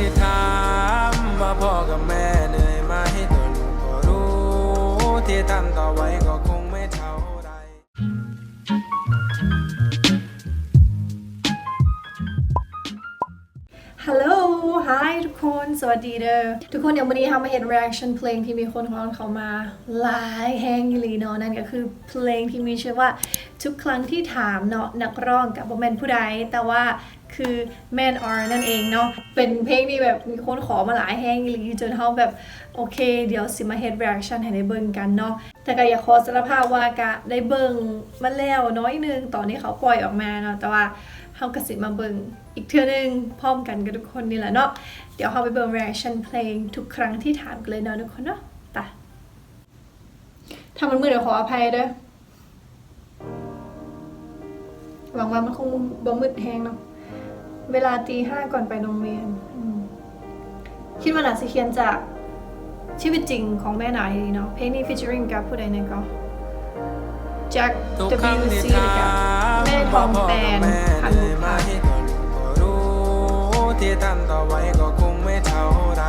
ที่ถามว่าพ่อกับแม่เหนื่อยไหมตัวลูกก็รู้ ที่ทำต่อไว้ก็คงไม่เท่าไรฮัลโหล hi ทุกคน สวัสดีเด้อ ทุกคนเดี๋ยววันนี้เรามาเห็น reaction เพลงที่มีคนของเขามาหลายแห้งอีหลีเนาะนั่นก็คือเพลงที่มีชื่อว่าทุกครั้งที่ถามเนาะนักร้องกับโมเมนผู้ใดแต่ว่า คือแมนอร์นั่นเองเนาะเป็นเพลงที่แบบมีคนขอมาหลายแห้งอีหลีจนเขาแบบ โอเค เดี๋ยวสิมาเห็น reaction ให้ได้เบิ่งกันเนาะแต่ก็อยากขอสารภาพว่ากะได้เบิ่งมาแล้วน้อยนึงตอนที่เขาปล่อยออกมาเนาะแต่ว่าเฮากะสิมาเบิ่งอีกเทื่อนึงพร้อมกันกับทุกคนนี่แหละเนาะเดี๋ยวเฮาไปเบิ่ง reaction เพลงทุกครั้งที่ถามกันเลยเนาะทุกคนเนาะไปถ้ามันมืดเดี๋ยวขออภัยเด้อหวังว่ามันคงบ่มืดแฮงเนาะ เวลาตีห้าก่อนไปโรงเรียนคิดว่าน่าสิเขียนจากชีวิตจริงของแม่นายดีเนาะเพลงนี้ featuring กับผู้ใดเนี่ยก็แจ็ค WC ที่ถากับแม่ทองแปนหันนื่อยไหมพาตัวลูกก็รู้ที่ทำต่อไว้ก็คงไม่เท่าไร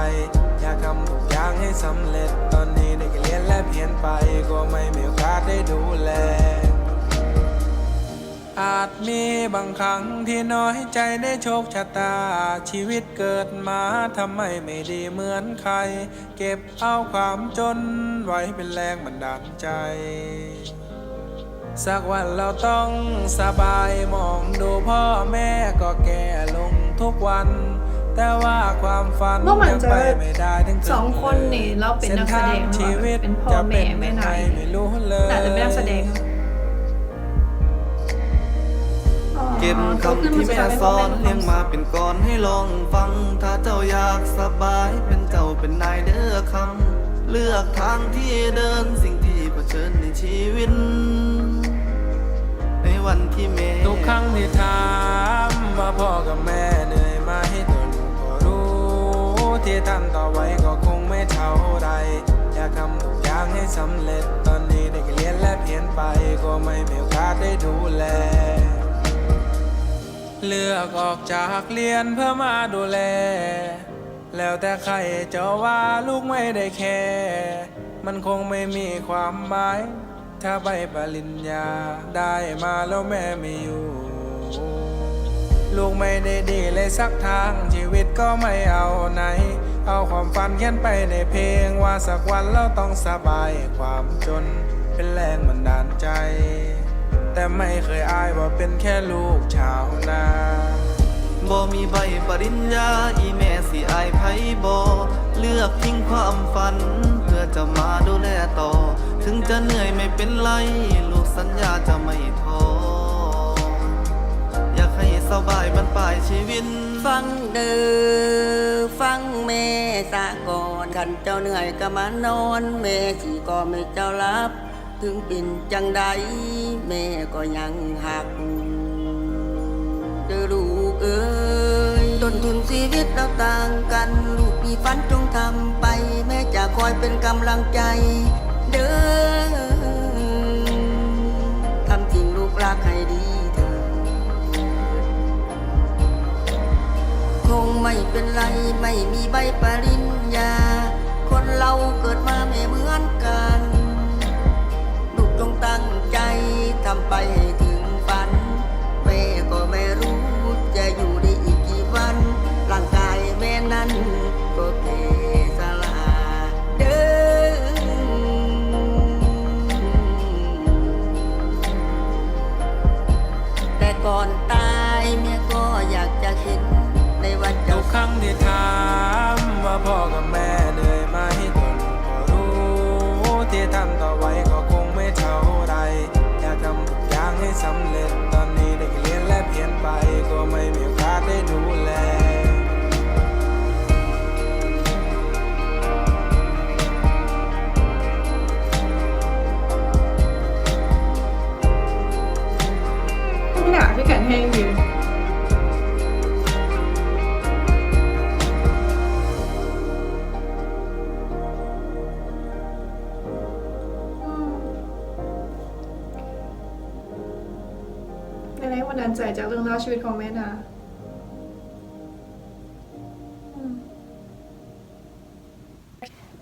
อยากทำทุกอย่างให้สำเร็จตอนนี้ได้เรียนและเพียนไปก็ไม่มีโอกาสได้ดูแล อาจมีบางครั้งที่น้อยใจได้โชคชะตา ชีวิตเกิดมาทำไมไม่ดีเหมือนใคร เก็บเอาความจนไว้เป็นแรงบันดาลใจ สักวันเราต้องสบายมองดูพ่อแม่ก็แก่ลงทุกวัน แต่ว่าความฝันเมื่อวานยังเจอไปไม่ได้ถึงสองคนนี่เราเป็นนักแสดงส้นทาชีวิตเป็นพ่อจะแม่แม่นายยังไงไม่รู้เลยแต่จะเป็นนักแสดง ก็บคำที่แม่สอนเลี้ยงมาเป็นก่อนให้ลองฟัง ถ้าเจ้าอยากสบายเป็นเจ้าเป็นนายเด้อคำเลือกทางที่เดินสิ่งที่เผชิญในชีวิต ในวันที่แม่ทุกครั้งที่ถามว่าพ่อกับแม่เหนื่อยไหมตัวลูกก็รู้ ที่ทำต่อไว้ก็คงไม่เท่าไรอยากทำทุกอย่างให้สำเร็จตอนนี้ได้เรียนและเพียนไปก็ไม่มีโอกาสได้ดูแล เลือกออกจากเรียนเพื่อมาดูแล แล้วแต่ใครจะว่าลูกไม่ได้แคร์มันคงไม่มีความหมาย ถ้าใบปริญญาได้มาแล้วแม่ไม่อยู่ ลูกไม่ได้ดีเลยสักทางชีวิตก็ไม่เอาไหน เอาความฝันเขียนไปในเพลงว่าสักวันเราต้องสบายความจนเป็นแรงบันดาลใจ แต่ไม่เคยอายว่าเป็นแค่ลูกชาว มีใบปริญญาอีแม่สิอายไผบ่เลือกทิ้งความฝัน เพื่อจะมาดูแลต่อ ถึงจะเหนื่อยไม่เป็นไร ลูกสัญญาจะไม่ท้ออยากให้สบายบรรปลายชีวิต ฟังเด้อฟังแม่สะก่อนขันเจ้าเหนื่อยก็มานอนแม่สิก็ไม่เจ้ารับ ถึงเป็นจังใดแม่ก็ยังหัก เด้อลูกเอ้ยต้นทุนชีวิตเราต่างกัน ลูกมีฝันจงทำไป แม่จะคอยเป็นกำลังใจ เด้อทำสิ่งลูกรักให้ดีเถิดคงไม่เป็นไรไม่มีใบปริญญา คนเราเกิดมาไม่เหมือน อนตายเมียก็อยากจะเห็นในวันเจ้าครั้งที่ถามว่าพ่อกับ ใจจากเรื่องราวชีวิตของแม่นาอืม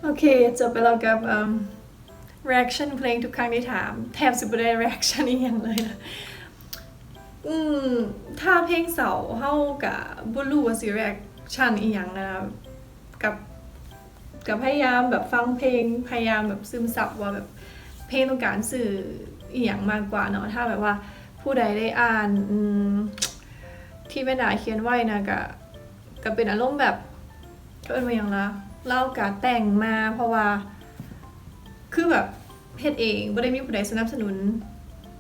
โอเคจบไปแล้วกับ um, reaction เพลงทุกครั้งที่ถาม แทบจะไม่ได้ reaction อีกอย่างเลยนะอืมถ้าเพลงเสาเฮากับบลูว่าสิ reaction อีกอย่างนะกับกับพยายามแบบฟังเพลงพยายามแบบซึมซับว่าแบบเพลงต้องการสื่ออีกอย่างมากกว่าเนาะถ้าแบบว่า ผู้ใดได้อ่านอที่แม่ดาเขียนไว้นะกะก็เป็นอารมณ์แบบก็เป็นมาอย่างละเล่ากะแต่งมาเพราะว่า คือแบบเฮ็ดเองบ่ได้มีผู้ใดสนับสนุน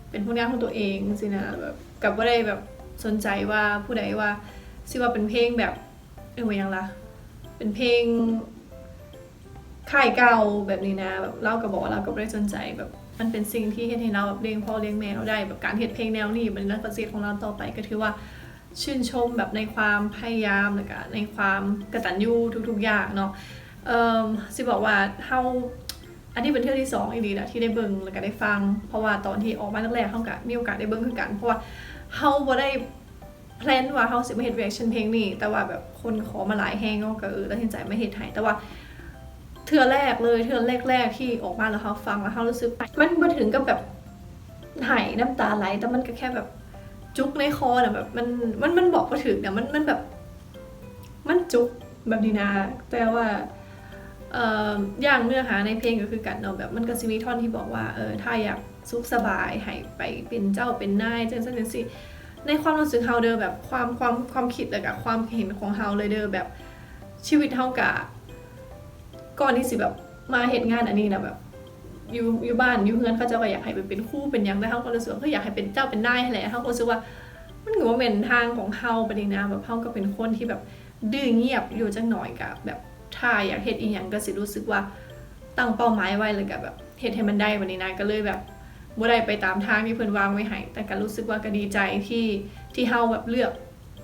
เป็นผลงานของตัวเองสินะแบบกับบ่ได้แบบสนใจว่าผู้ใดว่าสิว่าเป็นเพลงแบบเออว่าหยังล่ะเป็นเพลงค่ายเก่าแบบนี้นะแบบเราก็บอกว่าเราก็บ่ได้สนใจแบบ มันเป็นสิ่งที่เฮ็ดให้เราแบบเลี้ยงพ่อเลี้ยงแม่เราได้แบบการเฮ็ดเพลงแนวนี้เป็นนักประสิทธิ์ของเราต่อไปก็ถือว่าชื่นชมแบบในความพยายามแล้วก็ในความกระตัญญูทุกๆอย่างเนาะเอ่อสิบอกว่าเฮาอันนี้เป็นเที่ยวที่สองอีกดีนะที่ได้เบิ่งแล้วก็ได้ฟัง เพราะว่าตอนที่ออกมาแรกๆเขาก็มีโอกาสได้เบิ่งคือกัน เพราะว่าเฮาบ่ได้แพลนว่าเฮาสิมาเฮ็ด reaction เพลงนี้แต่ว่าแบบคนขอมาหลายแฮงเนาก็เออตัดสินใจมาเฮ็ดให้แต่ว่า เทือแรกเลยเทือแรกๆที่ออกมาแล้วเฮาฟังแล้วเฮารู้สึกมันบ่ถึงกับแบบไหายน้ำตาไหลแต่มันก็แค่แบบจุกในคอน่ะแบบมันมันมันบอกบ่ถึงนะมันมันแบบ มันจุกแบบนี้นะแต่ว่าเอ่ออย่างเนื้อหาในเพลงก็คือกันเนาะแบบมันก็สิมีท่อนที่บอกว่าเออถ้าอยากสุขสบายให้ไปเป็นเจ้าเป็นนายเจังซั่นจังซี่ในความรู้สึกเฮาเด้อแบบความความความคิดแล้วก็ความเห็นของเฮาเลยเด้อแบบชีวิตเฮากะ ก่อนที่สิแบบมาเฮ็ดงานอันนี้นะแบบอยู่อยู่บ้านอยู่เฮือนเขาเจ้าก็อยากให้เป็นคู่เป็นยังแต่เฮาก็รู้สึกว่าเฮ้ยอยากให้เป็นเจ้าเป็นนายแหละเฮาก็รู้สึกว่ามันก็บ่แม่นทางของเฮาปานนี้นะแบบเฮาก็เป็นคนที่แบบดื้อเงียบอยู่จังหน่อยกับแบบถ้าอยากเฮ็ดอีหยังก็สิรู้สึกว่าตั้งเป้าหมายไว้เลยก็แบบเฮ็ดให้มันได้วันนี้นะก็เลยแบบบ่ได้ไปตามทางที่เพิ่นวางไว้ให้แต่ก็รู้สึกว่าก็ดีใจที่ที่เฮาแบบเลือก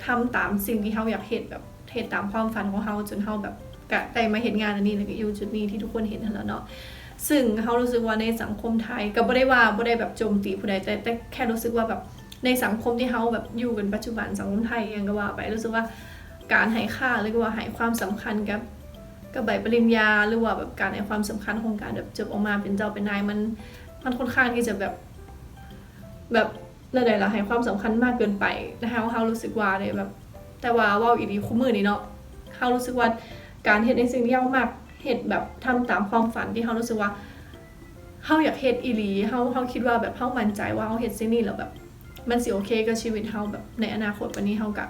ทำตามสิ่งที่เฮาอยากเฮ็ดแบบเฮ็ดตามความฝันของเฮาจนเฮาแบบ ก็ได้มาเฮ็ดงานอันนี้แล้วก็อยู่จุดนี้ที่ทุกคนเห็นกันแล้วเนาะซึ่งเฮารู้สึกว่าในสังคมไทยก็บ่ได้ว่าบ่ได้แบบโจมตีผู้ใดแต่แต่แค่รู้สึกว่าแบบในสังคมที่เฮาแบบอยู่กันปัจจุบันสังคมไทยเองก็ว่าไปรู้สึกว่าการให้ค่าหรือว่าให้ความสำคัญกับกับใบปริญญาหรือว่าแบบการในความสำคัญของการแบบจบออกมาเป็นเจ้าเป็นนายมันมันค่อนข้างที่จะแบบแบบระดับละให้ความสำคัญมากเกินไปนะคะว่าเขารู้สึกว่าเลยแบบ แต่ว่าว่าอีดีคู่มือนี่เนาะเขารู้สึกว่า การเฮ็ดในสิ่งที่เขามากเฮ็ดแบบทำตามความฝันที่เขารู้สึกว่าเขาอยากเฮ็ดอีหลีเขาเขาคิดว่าแบบเขามั่นใจว่าเขาเฮ็ดสิ่งนี้แล้วแบบมันสิโอเคกับชีวิตเขาแบบในอนาคตวันนี้เขากะ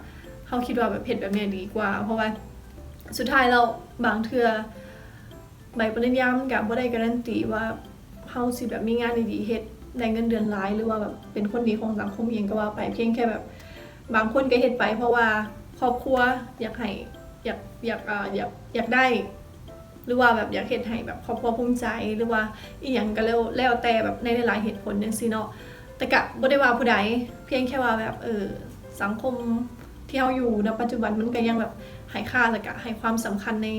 เขาคิดว่าแบบเฮ็ดแบบนี้ดีกว่า เพราะว่าสุดท้ายเราบางเทื่อใบปริญญามันกับบ่ได้การันตีว่าเฮาสิแบบมีงานดีๆเฮ็ดได้เงินเดือนหลายหรือว่าแบบเป็นคนดีของสังคมเองก็ว่าไปเพียงแค่แบบ บางคนก็เฮ็ดไปเพราะว่าครอบครัวอยากให้ อยากอยากอ่าอยากอยากได้ หรือว่าแบบอยากเฮ็ดให้แบบครอบครัวภูมิใจหรือว่าอีหยังก็แล้วแล้วแต่แบบในหลายๆเหตุผลจังซี่เนาะแต่กะบ่ได้ว่าผู้ใดเพียงแค่ว่าแบบเออสังคมที่เฮาอยู่ณปัจจุบันมันก็ยังแบบให้ค่าและก็ให้ความสำคัญใน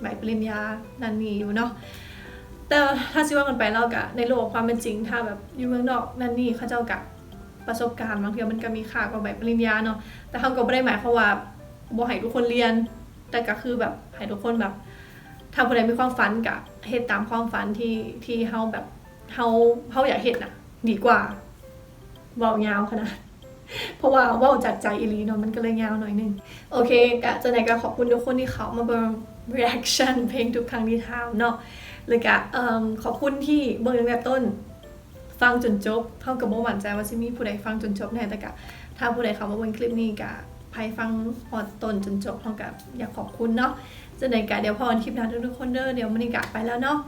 ใบปริญญานั่นนี่อยู่เนาะแต่ถ้าสิว่ากันไปแล้วกะในโลกความเป็นจริง ถ้าแบบอยู่เมืองนอกนั่นนี่เขาเจ้ากะประสบการณ์บางทีมันก็มีค่ากว่าใบปริญญาเนาะแต่เขาก็ไม่ได้หมายความว่าบ่ให้ทุกคนเรียน แต่ก็คือแบบให้ทุกคนแบบถ้าผู้ใดมีความฝันกะเฮ็ดตามความฝันที่ที่เฮาแบบเฮาเฮาอยากเฮ็ดน่ะ ดีกว่าเว้ายาวขนาดเพราะว่าเว่าจัดใจอีหลีเนาะมันก็เลยยาวหน่อยหนึง โอเคกะจะไหนก็ขอบคุณทุกคนที่เขามาเบิ่ง reaction เพลงทุกครั้งที่ทำเนาะเลยกะเอิ่มขอบคุณที่เบิ่งตั้งแต่ต้นฟังจนจบเท่ากับบ่หวั่นใจว่าสิมีผู้ใดฟังจนจบแน่แต่กะถ้าผู้ใดเขามาเบิ่งคลิปนี้กะ ใครฟังพอตนจนจบพร้อมกับอยากขอบคุณเนาะจะไหนกาเดี๋ยวพอนคลิปหน้าทุกๆคนเด้อเดี๋ยวมันนี้กะไปแล้วเนาะ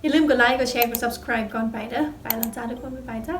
อย่าลืมกดไลค์กดแชร์กด subscribe ก่อนไปเด้อไปแล้วจ้าทุกคนไปไปจ้า